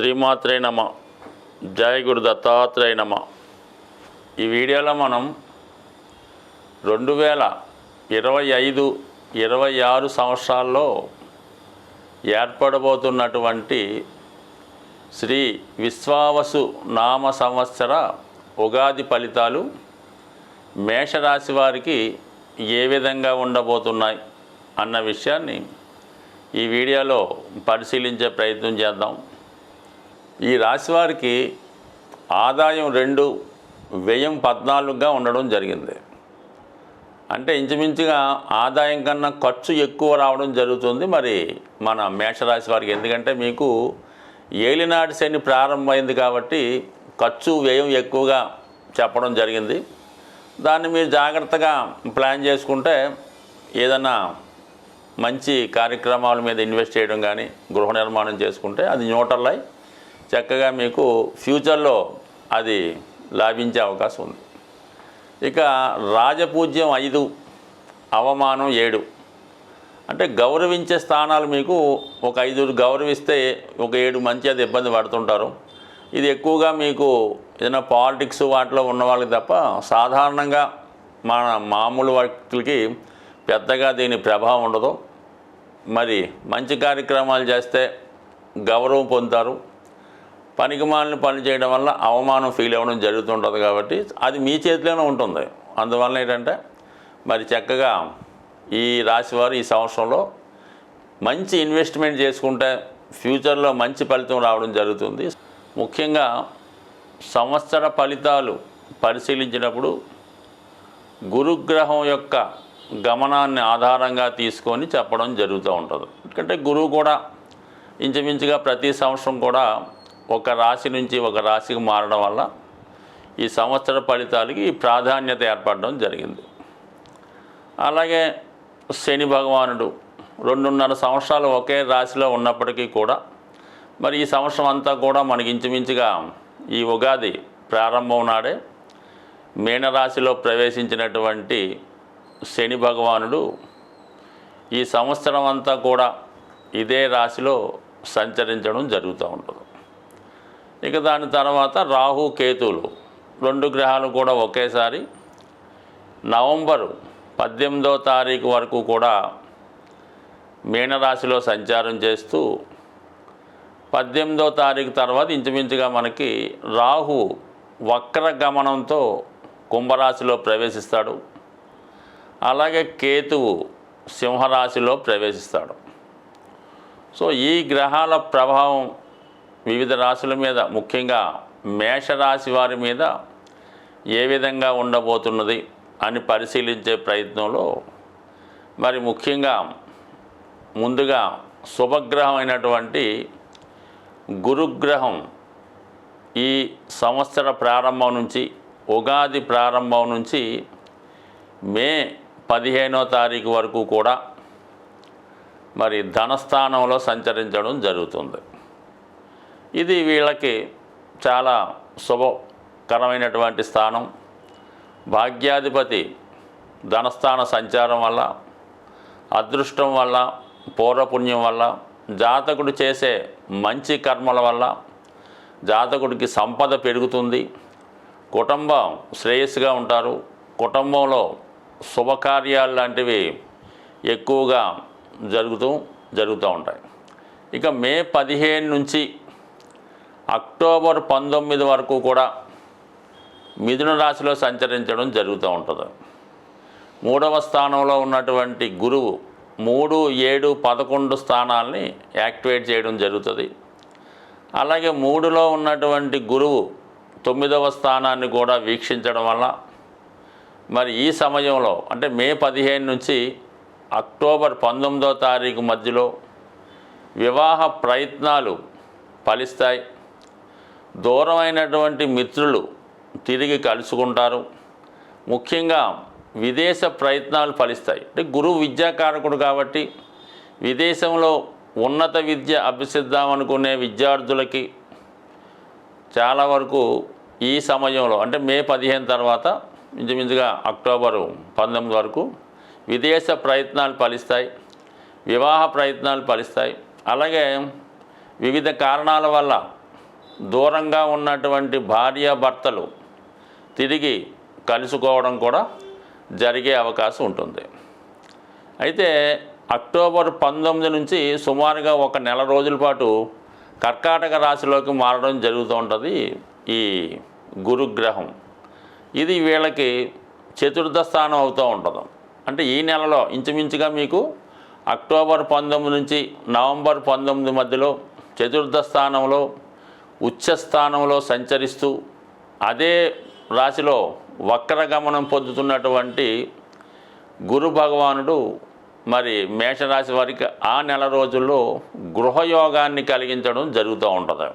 శ్రీమాత్రే నమ. జయ గురు దత్తాత్రేయ నమ. ఈ వీడియోలో మనం రెండు వేల ఇరవై ఐదు ఇరవై ఆరు సంవత్సరాల్లో ఏర్పడబోతున్నటువంటి శ్రీ విశ్వావసు నామ సంవత్సర ఉగాది ఫలితాలు మేషరాశి వారికి ఏ విధంగా ఉండబోతున్నాయి అన్న విషయాన్ని ఈ వీడియోలో పరిశీలించే ప్రయత్నం చేద్దాం. ఈ రాశి వారికి ఆదాయం రెండు వ్యయం పద్నాలుగుగా ఉండడం జరిగింది. అంటే ఇంచుమించుగా ఆదాయం కన్నా ఖర్చు ఎక్కువ రావడం జరుగుతుంది మరి మన మేషరాశి వారికి. ఎందుకంటే మీకు ఏలినాటి శని ప్రారంభమైంది కాబట్టి ఖర్చు వ్యయం ఎక్కువగా చెప్పడం జరిగింది. దాన్ని మీరు జాగ్రత్తగా ప్లాన్ చేసుకుంటే ఏదన్నా మంచి కార్యక్రమాల మీద ఇన్వెస్ట్ చేయడం కానీ గృహ నిర్మాణం చేసుకుంటే అది న్యూట్రల్ అయి చక్కగా మీకు ఫ్యూచర్లో అది లాభించే అవకాశం ఉంది. ఇక రాజపూజ్యం ఐదు అవమానం ఏడు. అంటే గౌరవించే స్థానాలు మీకు ఒక ఐదుగురు గౌరవిస్తే ఒక ఏడు మంచి అది ఇబ్బంది పడుతుంటారు. ఇది ఎక్కువగా మీకు ఏదైనా పాలిటిక్స్ వాటిలో ఉన్న వాళ్ళకి తప్ప సాధారణంగా మన మామూలు వ్యక్తులకి పెద్దగా దీని ప్రభావం ఉండదు. మరి మంచి కార్యక్రమాలు చేస్తే గౌరవం పొందుతారు. పనికిమాలిన పని చేయడం వల్ల అవమానం ఫీల్ అవ్వడం జరుగుతుంటుంది కాబట్టి అది మీ చేతిలోనే ఉంటుంది. అందువల్ల ఏంటంటే మరి చక్కగా ఈ రాశివారు ఈ సంవత్సరంలో మంచి ఇన్వెస్ట్మెంట్ చేసుకుంటే ఫ్యూచర్లో మంచి ఫలితం రావడం జరుగుతుంది. ముఖ్యంగా సంవత్సర ఫలితాలు పరిశీలించినప్పుడు గురుగ్రహం యొక్క గమనాన్ని ఆధారంగా తీసుకొని చెప్పడం జరుగుతూ ఉంటుంది. ఎందుకంటే గురువు కూడా ఇంచుమించుగా ప్రతి సంవత్సరం కూడా ఒక రాశి నుంచి ఒక రాశికి మారడం వల్ల ఈ సంవత్సర ఫలితాలకి ప్రాధాన్యత ఏర్పడడం జరిగింది. అలాగే శని భగవానుడు రెండున్నర సంవత్సరాలు ఒకే రాశిలో ఉన్నప్పటికీ కూడా మరి ఈ సంవత్సరం అంతా కూడా మనకి ఇంచుమించుగా ఈ ఉగాది ప్రారంభం నాడే మీనరాశిలో ప్రవేశించినటువంటి శని భగవానుడు ఈ సంవత్సరం అంతా కూడా ఇదే రాశిలో సంచరించడం జరుగుతూ ఉంటుంది. ఇక దాని తర్వాత రాహు కేతులు రెండు గ్రహాలు కూడా ఒకేసారి. నవంబరు పద్దెనిమిదో తారీఖు వరకు కూడా మీనరాశిలో సంచారం చేస్తూ పద్దెనిమిదో తారీఖు తర్వాత ఇంచుమించుగా మనకి రాహు వక్ర గమనంతో కుంభరాశిలో ప్రవేశిస్తాడు. అలాగే కేతువు సింహరాశిలో ప్రవేశిస్తాడు. సో ఈ గ్రహాల ప్రభావం వివిధ రాశుల మీద ముఖ్యంగా మేషరాశి వారి మీద ఏ విధంగా ఉండబోతున్నది అని పరిశీలించే ప్రయత్నంలో మరి ముఖ్యంగా ముందుగా శుభగ్రహం అయినటువంటి గురుగ్రహం ఈ సంవత్సర ప్రారంభం నుంచి ఉగాది ప్రారంభం నుంచి మే పదిహేనో తారీఖు వరకు కూడా మరి ధనస్థానంలో సంచరించడం జరుగుతుంది. ఇది వీళ్ళకి చాలా శుభకరమైనటువంటి స్థానం. భాగ్యాధిపతి ధనస్థాన సంచారం వల్ల అదృష్టం వల్ల పూర్వపుణ్యం వల్ల జాతకుడు చేసే మంచి కర్మల వల్ల జాతకుడికి సంపద పెరుగుతుంది. కుటుంబం శ్రేయస్సుగా ఉంటారు. కుటుంబంలో శుభకార్యాలు లాంటివి ఎక్కువగా జరుగుతూ జరుగుతూ ఉంటాయి. ఇక మే పదిహేను నుంచి అక్టోబర్ పంతొమ్మిది వరకు కూడా మిథున రాశిలో సంచరించడం జరుగుతూ ఉంటుంది. మూడవ స్థానంలో ఉన్నటువంటి గురువు మూడు ఏడు పదకొండు స్థానాల్ని యాక్టివేట్ చేయడం జరుగుతుంది. అలాగే మూడులో ఉన్నటువంటి గురువు తొమ్మిదవ స్థానాన్ని కూడా వీక్షించడం వల్ల మరి ఈ సమయంలో అంటే మే పదిహేను నుంచి అక్టోబర్ పంతొమ్మిదో తారీఖు మధ్యలో వివాహ ప్రయత్నాలు ఫలిస్తాయి. దూరమైనటువంటి మిత్రులు తిరిగి కలుసుకుంటారు. ముఖ్యంగా విదేశ ప్రయత్నాలు ఫలిస్తాయి. అంటే గురువు విద్యాకారకుడు కాబట్టి విదేశంలో ఉన్నత విద్య అభ్యసిద్దామనుకునే విద్యార్థులకి చాలా వరకు ఈ సమయంలో అంటే మే పదిహేను తర్వాత ఇంచుమించుగా అక్టోబరు పంతొమ్మిది వరకు విదేశ ప్రయత్నాలు ఫలిస్తాయి. వివాహ ప్రయత్నాలు ఫలిస్తాయి. అలాగే వివిధ కారణాల వల్ల దూరంగా ఉన్నటువంటి భార్యాభర్తలు తిరిగి కలుసుకోవడం కూడా జరిగే అవకాశం ఉంటుంది. అయితే అక్టోబర్ పంతొమ్మిది నుంచి సుమారుగా ఒక నెల రోజుల పాటు కర్కాటక రాశిలోకి మారడం జరుగుతూ ఉంటుంది ఈ గురుగ్రహం. ఇది వీళ్ళకి చతుర్థ స్థానం అవుతూ ఉంటుంది. అంటే ఈ నెలలో ఇంచుమించుగా మీకు అక్టోబర్ పంతొమ్మిది నుంచి నవంబర్ పంతొమ్మిది మధ్యలో చతుర్థ స్థానంలో ఉచ్చస్థానంలో సంచరిస్తూ అదే రాశిలో వక్రగమనం పొందుతున్నటువంటి గురు భగవానుడు మరి మేషరాశి వారికి ఆ నెల రోజుల్లో గృహయోగాన్ని కలిగించడం జరుగుతూ ఉంటుంది.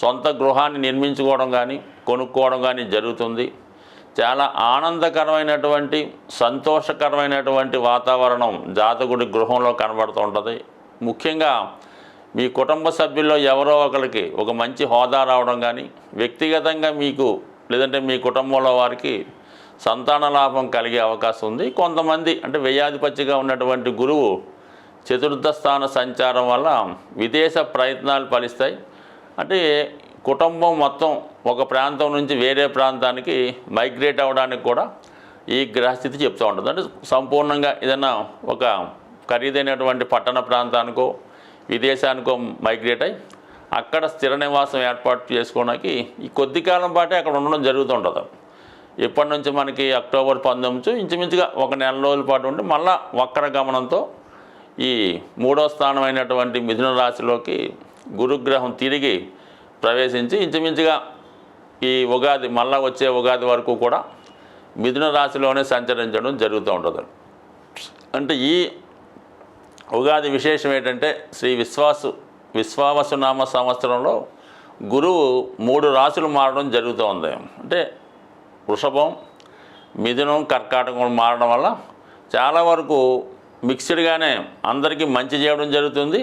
సొంత గృహాన్ని నిర్మించుకోవడం కానీ కొనుక్కోవడం కానీ జరుగుతుంది. చాలా ఆనందకరమైనటువంటి సంతోషకరమైనటువంటి వాతావరణం జాతకుడి గృహంలో కనబడుతూ ఉంటుంది. ముఖ్యంగా మీ కుటుంబ సభ్యుల్లో ఎవరో ఒకరికి ఒక మంచి హోదా రావడం కానీ వ్యక్తిగతంగా మీకు లేదంటే మీ కుటుంబంలో వారికి సంతాన లాభం కలిగే అవకాశం ఉంది. కొంతమంది అంటే వ్యయాధిపత్యగా ఉన్నటువంటి గురువు చతుర్థ స్థాన సంచారం వల్ల విదేశ ప్రయత్నాలు ఫలిస్తాయి. అంటే కుటుంబం మొత్తం ఒక ప్రాంతం నుంచి వేరే ప్రాంతానికి మైగ్రేట్ అవ్వడానికి కూడా ఈ గ్రహస్థితి చెప్తూ ఉంటుంది. అంటే సంపూర్ణంగా ఏదైనా ఒక ఖరీదైనటువంటి పట్టణ ప్రాంతానికో విదేశానికో మైగ్రేట్ అయ్యి అక్కడ స్థిర నివాసం ఏర్పాటు చేసుకోవడానికి ఈ కొద్ది కాలం పాటే అక్కడ ఉండడం జరుగుతుంటుంది. ఇప్పటి నుంచి మనకి అక్టోబర్ పంతొమ్మిది ఇంచుమించుగా ఒక నెల రోజుల పాటు ఉంటే మళ్ళా వక్ర గమనంతో ఈ మూడో స్థానమైనటువంటి మిథున రాశిలోకి గురుగ్రహం తిరిగి ప్రవేశించి ఇంచుమించుగా ఈ ఉగాది మళ్ళా వచ్చే ఉగాది వరకు కూడా మిథున రాశిలోనే సంచరించడం జరుగుతూ ఉంటుంది. అంటే ఈ ఉగాది విశేషం ఏంటంటే శ్రీ విశ్వాసు విశ్వావసునామ సంవత్సరంలో గురువు మూడు రాశులు మారడం జరుగుతూ ఉంది. అంటే వృషభం మిథునం కర్కాటకం మారడం వల్ల చాలా వరకు మిక్స్డ్గానే అందరికీ మంచి చేయడం జరుగుతుంది.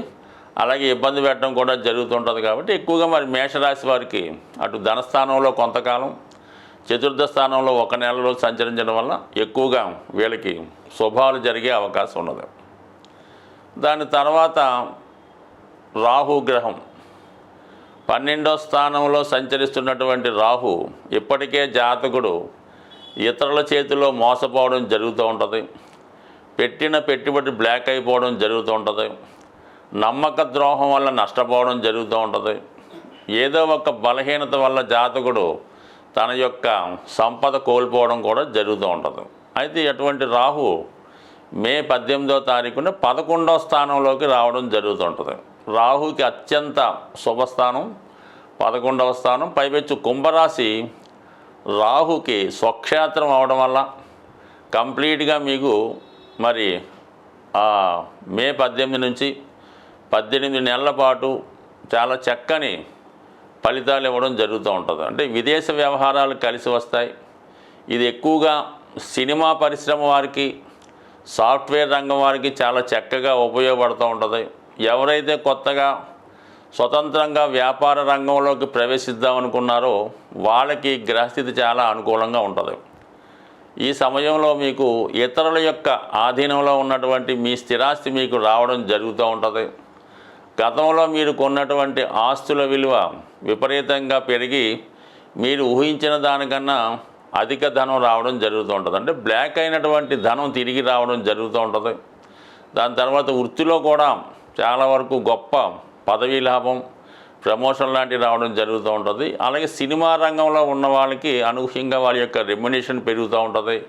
అలాగే ఇబ్బంది పెట్టడం కూడా జరుగుతుంటుంది కాబట్టి ఎక్కువగా మరి మేషరాశి వారికి అటు ధనస్థానంలో కొంతకాలం చతుర్థ స్థానంలో ఒక నెలలో సంచరించడం వల్ల ఎక్కువగా వీళ్ళకి శుభాలు జరిగే అవకాశం ఉన్నది. దాని తర్వాత రాహు గ్రహం. పన్నెండో స్థానంలో సంచరిస్తున్నటువంటి రాహు ఇప్పటికే జాతకుడు ఇతరుల చేతిలో మోసపోవడం జరుగుతూ ఉంటుంది. పెట్టిన పెట్టుబడి బ్లాక్ అయిపోవడం జరుగుతూ ఉంటుంది. నమ్మక ద్రోహం వల్ల నష్టపోవడం జరుగుతూ ఉంటుంది. ఏదో ఒక బలహీనత వల్ల జాతకుడు తన యొక్క సంపద కోల్పోవడం కూడా జరుగుతూ ఉంటుంది. అయితే అటువంటి రాహు మే పద్దెనిమిదో తారీఖున పదకొండవ స్థానంలోకి రావడం జరుగుతుంటుంది. రాహుకి అత్యంత శుభస్థానం పదకొండవ స్థానం. పైపెచ్చు కుంభరాశి రాహుకి స్వక్షేత్రం అవడం వల్ల కంప్లీట్గా మీకు మరి మే పద్దెనిమిది నుంచి పద్దెనిమిది నెలల పాటు చాలా చక్కని ఫలితాలు ఇవ్వడం జరుగుతూ ఉంటుంది. అంటే విదేశ వ్యవహారాలు కలిసి వస్తాయి. ఇది ఎక్కువగా సినిమా పరిశ్రమ వారికి సాఫ్ట్వేర్ రంగం వారికి చాలా చక్కగా ఉపయోగపడుతూ ఉంటుంది. ఎవరైతే కొత్తగా స్వతంత్రంగా వ్యాపార రంగంలోకి ప్రవేశిద్దాం అనుకున్నారో వాళ్ళకి గ్రహస్థితి చాలా అనుకూలంగా ఉంటుంది. ఈ సమయంలో మీకు ఇతరుల యొక్క ఆధీనంలో ఉన్నటువంటి మీ స్థిరాస్తి మీకు రావడం జరుగుతూ ఉంటుంది. గతంలో మీరు కొన్నటువంటి ఆస్తుల విలువ విపరీతంగా పెరిగి మీరు ఊహించిన దానికన్నా అధిక ధనం రావడం జరుగుతూ ఉంటుంది. అంటే బ్లాక్ అయినటువంటి ధనం తిరిగి రావడం జరుగుతూ ఉంటుంది. దాని తర్వాత వృత్తిలో కూడా చాలా వరకు గొప్ప పదవీ లాభం ప్రమోషన్ లాంటివి రావడం జరుగుతూ ఉంటుంది. అలాగే సినిమా రంగంలో ఉన్న వాళ్ళకి అనూహ్యంగా వాళ్ళ యొక్క రెమ్యునేషన్ పెరుగుతూ ఉంటుంది.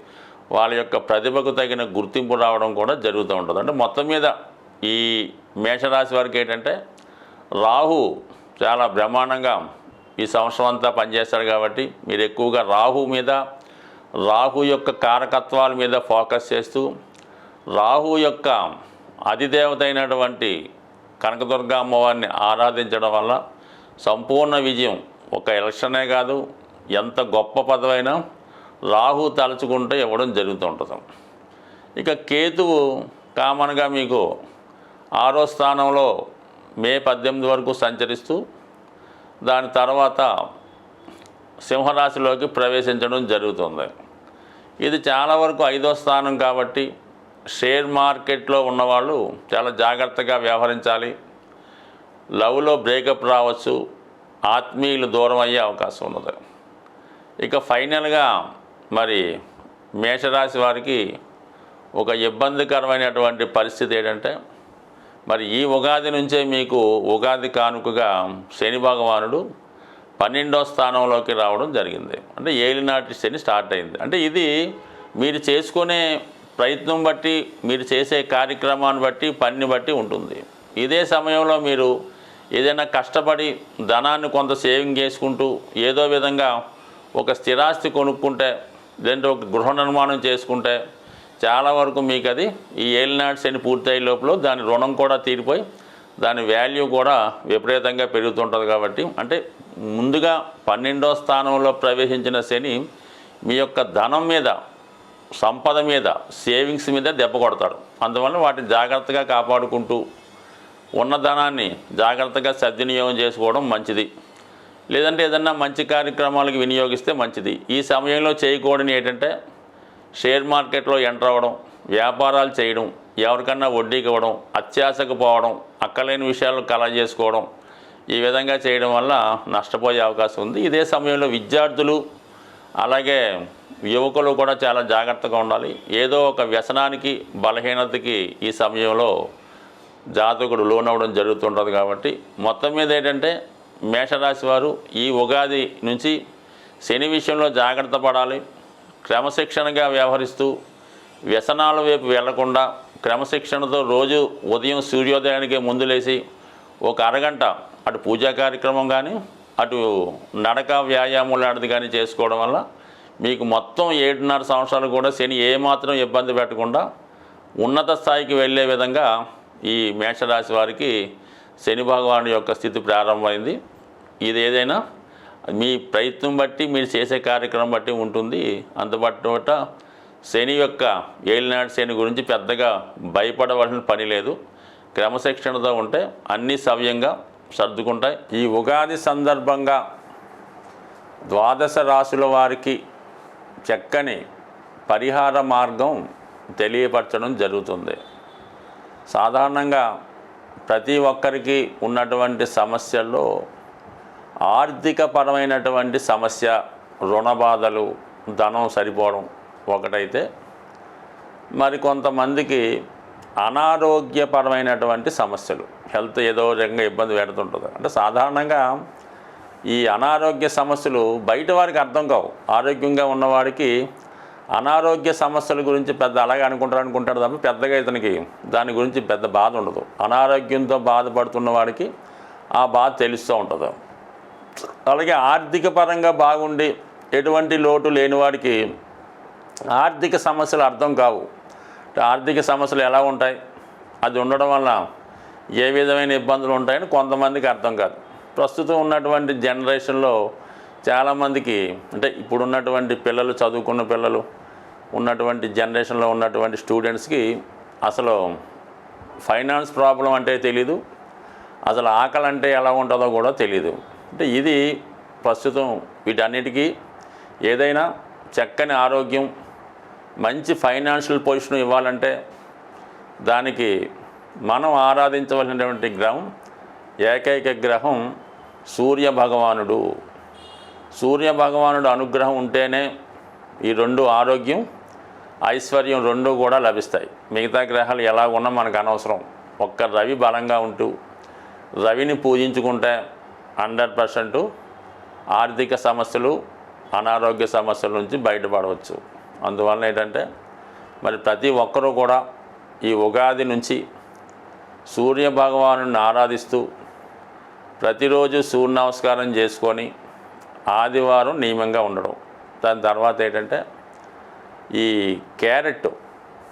వాళ్ళ యొక్క ప్రతిభకు తగిన గుర్తింపు రావడం కూడా జరుగుతూ ఉంటుంది. అంటే మొత్తం మీద ఈ మేషరాశి వారికి ఏంటంటే రాహు చాలా బ్రహ్మాండంగా ఈ సంవత్సరం అంతా పనిచేస్తాడు కాబట్టి మీరు ఎక్కువగా రాహు మీద రాహు యొక్క కారకత్వాల మీద ఫోకస్ చేస్తూ రాహు యొక్క అధిదేవత అయినటువంటి కనకదుర్గ అమ్మవారిని ఆరాధించడం వల్ల సంపూర్ణ విజయం ఒక ఎలక్షనే కాదు ఎంత గొప్ప పదవైనా రాహు తలుచుకుంటే ఇవ్వడం జరుగుతూ ఉంటుంది. ఇక కేతువు కామన్గా మీకు ఆరో స్థానంలో మే పద్దెనిమిది వరకు సంచరిస్తూ దాని తర్వాత సింహరాశిలోకి ప్రవేశించడం జరుగుతుంది. ఇది చాలా వరకు ఐదో స్థానం కాబట్టి షేర్ మార్కెట్లో ఉన్నవాళ్ళు చాలా జాగ్రత్తగా వ్యవహరించాలి. లవ్లో బ్రేకప్ రావచ్చు. ఆత్మీయులు దూరం అయ్యే అవకాశం ఉన్నది. ఇక ఫైనల్గా మరి మేషరాశి వారికి ఒక ఇబ్బందికరమైనటువంటి పరిస్థితి ఏంటంటే మరి ఈ ఉగాది నుంచే మీకు ఉగాది కానుకగా శని భగవానుడు పన్నెండో స్థానంలోకి రావడం జరిగింది. అంటే ఏలినాటి శని స్టార్ట్ అయింది. అంటే ఇది మీరు చేసుకునే ప్రయత్నం బట్టి మీరు చేసే కార్యక్రమాన్ని బట్టి పనిని బట్టి ఉంటుంది. ఇదే సమయంలో మీరు ఏదైనా కష్టపడి ధనాన్ని కొంత సేవింగ్ చేసుకుంటూ ఏదో విధంగా ఒక స్థిరాస్తి కొనుక్కుంటే లేదంటే ఒక గృహ నిర్మాణం చేసుకుంటే చాలా వరకు మీకు అది ఈ ఏలినాటి శని పూర్తయ్యే లోపల దాని రుణం కూడా తీరిపోయి దాని వాల్యూ కూడా విపరీతంగా పెరుగుతుంటుంది కాబట్టి అంటే ముందుగా పన్నెండో స్థానంలో ప్రవేశించిన శని మీ యొక్క ధనం మీద సంపద మీద సేవింగ్స్ మీద దెబ్బ కొడతాడు. అందువల్ల వాటిని జాగ్రత్తగా కాపాడుకుంటూ ఉన్న ధనాన్ని జాగ్రత్తగా సద్వినియోగం చేసుకోవడం మంచిది. లేదంటే ఏదన్నా మంచి కార్యక్రమాలకు వినియోగిస్తే మంచిది. ఈ సమయంలో చేయకూడని ఏంటంటే షేర్ మార్కెట్లో ఎంటర్ అవ్వడం వ్యాపారాలు చేయడం ఎవరికన్నా వడ్డీకి ఇవ్వడం అత్యాశకు పోవడం అక్కలేని విషయాలు కళ చేసుకోవడం ఈ విధంగా చేయడం వల్ల నష్టపోయే అవకాశం ఉంది. ఇదే సమయంలో విద్యార్థులు అలాగే యువకులు కూడా చాలా జాగ్రత్తగా ఉండాలి. ఏదో ఒక వ్యసనానికి బలహీనతకి ఈ సమయంలో జాతకుడు లోనవ్వడం జరుగుతుంటుంది కాబట్టి మొత్తం మీద ఏంటంటే మేషరాశి వారు ఈ ఉగాది నుంచి శని విషయంలో జాగ్రత్త పడాలి. క్రమశిక్షణగా వ్యవహరిస్తూ వ్యసనాల వైపు వెళ్ళకుండా క్రమశిక్షణతో రోజు ఉదయం సూర్యోదయానికి ముందు లేచి ఒక అరగంట అటు పూజా కార్యక్రమం కానీ అటు నడక వ్యాయామం లాంటిది కానీ చేసుకోవడం వల్ల మీకు మొత్తం ఏడున్నర సంవత్సరాలు కూడా శని ఏమాత్రం ఇబ్బంది పెట్టకుండా ఉన్నత స్థాయికి వెళ్ళే విధంగా ఈ మేషరాశి వారికి శని భగవాను యొక్క స్థితి ప్రారంభమైంది. ఇది ఏదైనా మీ ప్రయత్నం బట్టి మీరు చేసే కార్యక్రమం బట్టి ఉంటుంది. అంతబట్ట శని యొక్క ఏలినాటి శని గురించి పెద్దగా భయపడవలసిన పని లేదు. క్రమశిక్షణతో ఉంటే అన్నీ సవ్యంగా సర్దుకుంటాయి. ఈ ఉగాది సందర్భంగా ద్వాదశ రాశుల వారికి చక్కని పరిహార మార్గం తెలియపరచడం జరుగుతుంది. సాధారణంగా ప్రతి ఒక్కరికి ఉన్నటువంటి సమస్యల్లో ఆర్థికపరమైనటువంటి సమస్య రుణ బాధలు ధనం సరిపోవడం ఒకటైతే మరి కొంతమందికి అనారోగ్యపరమైనటువంటి సమస్యలు. హెల్త్ ఏదో రకంగా ఇబ్బంది పెడుతుంటుంది. అంటే సాధారణంగా ఈ అనారోగ్య సమస్యలు బయట వారికి అర్థం కావు. ఆరోగ్యంగా ఉన్నవాడికి అనారోగ్య సమస్యల గురించి పెద్ద అలాగే అనుకుంటారు అనుకుంటాడు తప్ప పెద్దగా ఇతనికి దాని గురించి పెద్ద బాధ ఉండదు. అనారోగ్యంతో బాధపడుతున్న వాడికి ఆ బాధ తెలుస్తూ ఉంటుంది. అలాగే ఆర్థిక పరంగా బాగుండి ఎటువంటి లోటు లేని వాడికి ఆర్థిక సమస్యలు అర్థం కావు. ఆర్థిక సమస్యలు ఎలా ఉంటాయి? అది ఉండడం వల్ల ఏ విధమైన ఇబ్బందులు ఉంటాయని కొంతమందికి అర్థం కాదు. ప్రస్తుతం ఉన్నటువంటి జనరేషన్లో చాలామందికి అంటే ఇప్పుడు ఉన్నటువంటి పిల్లలు చదువుకున్న పిల్లలు ఉన్నటువంటి జనరేషన్లో ఉన్నటువంటి స్టూడెంట్స్కి అసలు ఫైనాన్స్ ప్రాబ్లం అంటే తెలీదు. అసలు ఆకలి అంటే ఎలా ఉంటుందో కూడా తెలీదు. అంటే ఇది ప్రస్తుతం వీటన్నిటికీ ఏదైనా చక్కని ఆరోగ్యం మంచి ఫైనాన్షియల్ పొజిషన్ ఇవ్వాలంటే దానికి మనం ఆరాధించవలసినటువంటి గ్రహం ఏకైక గ్రహం సూర్య భగవానుడు. సూర్య భగవానుడు అనుగ్రహం ఉంటేనే ఈ రెండు ఆరోగ్యం ఐశ్వర్యం రెండు కూడా లభిస్తాయి. మిగతా గ్రహాలు ఎలా ఉన్నా మనకు అనవసరం. ఒక్క రవి బలంగా ఉంటూ రవిని పూజించుకుంటే హండ్రెడ్ పర్సెంట్ ఆర్థిక సమస్యలు అనారోగ్య సమస్యల నుంచి బయటపడవచ్చు. అందువలన ఏంటంటే మరి ప్రతి ఒక్కరూ కూడా ఈ ఉగాది నుంచి సూర్య భగవాను ఆరాధిస్తూ ప్రతిరోజు సూర్య నమస్కారం చేసుకొని ఆదివారం నియమంగా ఉండడం. దాని తర్వాత ఏంటంటే ఈ క్యారెట్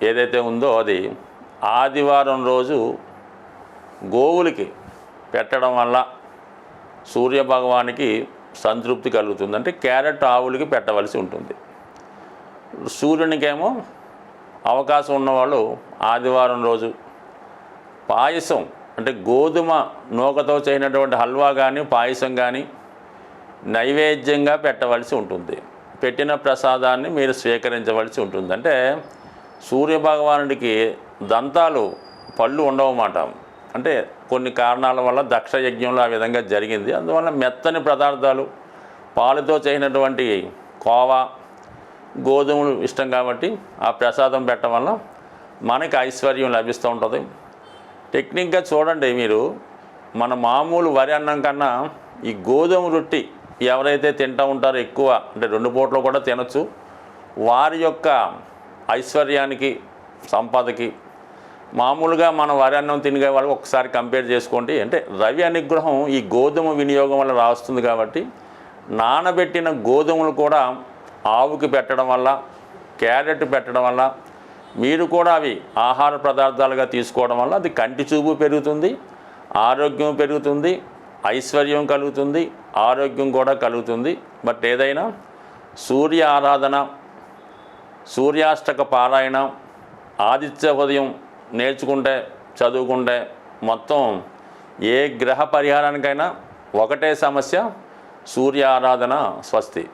ఏదైతే ఉందో అది ఆదివారం రోజు గోవులకి పెట్టడం వల్ల సూర్య భగవానికి సంతృప్తి కలుగుతుంది. అంటే క్యారెట్ ఆవులకి పెట్టవలసి ఉంటుంది. సూర్యునికేమో అవకాశం ఉన్నవాళ్ళు ఆదివారం రోజు పాయసం అంటే గోధుమ నూకతో చేయనటువంటి హల్వా కానీ పాయసం కానీ నైవేద్యంగా పెట్టవలసి ఉంటుంది. పెట్టిన ప్రసాదాన్ని మీరు స్వీకరించవలసి ఉంటుంది. అంటే సూర్యభగవానుడికి దంతాలు పళ్ళు ఉండవమాట అంటే కొన్ని కారణాల వల్ల దక్ష యజ్ఞంలో ఆ విధంగా జరిగింది. అందువల్ల మెత్తని పదార్థాలు పాలతో చేసినటువంటి కోవా గోధుమలు ఇష్టం కాబట్టి ఆ ప్రసాదం పెట్టడం వల్ల మనకి ఐశ్వర్యం లభిస్తూ ఉంటుంది. టెక్నిక్గా చూడండి మీరు మన మామూలు వరి అన్నం కన్నా ఈ గోధుమ రొట్టి ఎవరైతే తింటూ ఉంటారో ఎక్కువ అంటే రెండు పూటలు కూడా తినచ్చు. వారి యొక్క ఐశ్వర్యానికి సంపదకి మామూలుగా మనం వరి అన్నం తినే వాళ్ళకి ఒకసారి కంపేర్ చేసుకోండి. అంటే రవి అనుగ్రహం ఈ గోధుమ వినియోగం వల్ల రాస్తుంది కాబట్టి నానబెట్టిన గోధుమలు కూడా ఆవుకి పెట్టడం వల్ల క్యారెట్ పెట్టడం వల్ల మీరు కూడా అవి ఆహార పదార్థాలుగా తీసుకోవడం వల్ల అది కంటి చూపు పెరుగుతుంది ఆరోగ్యం పెరుగుతుంది ఐశ్వర్యం కలుగుతుంది ఆరోగ్యం కూడా కలుగుతుంది. బట్ ఏదైనా సూర్య ఆరాధన సూర్యాష్టక పారాయణ ఆదిత్య ఉదయం నేర్చుకుంటే చదువుకుంటే మొత్తం ఏ గ్రహ పరిహారానికైనా ఒకటే సమస్య సూర్య ఆరాధన స్వస్తి.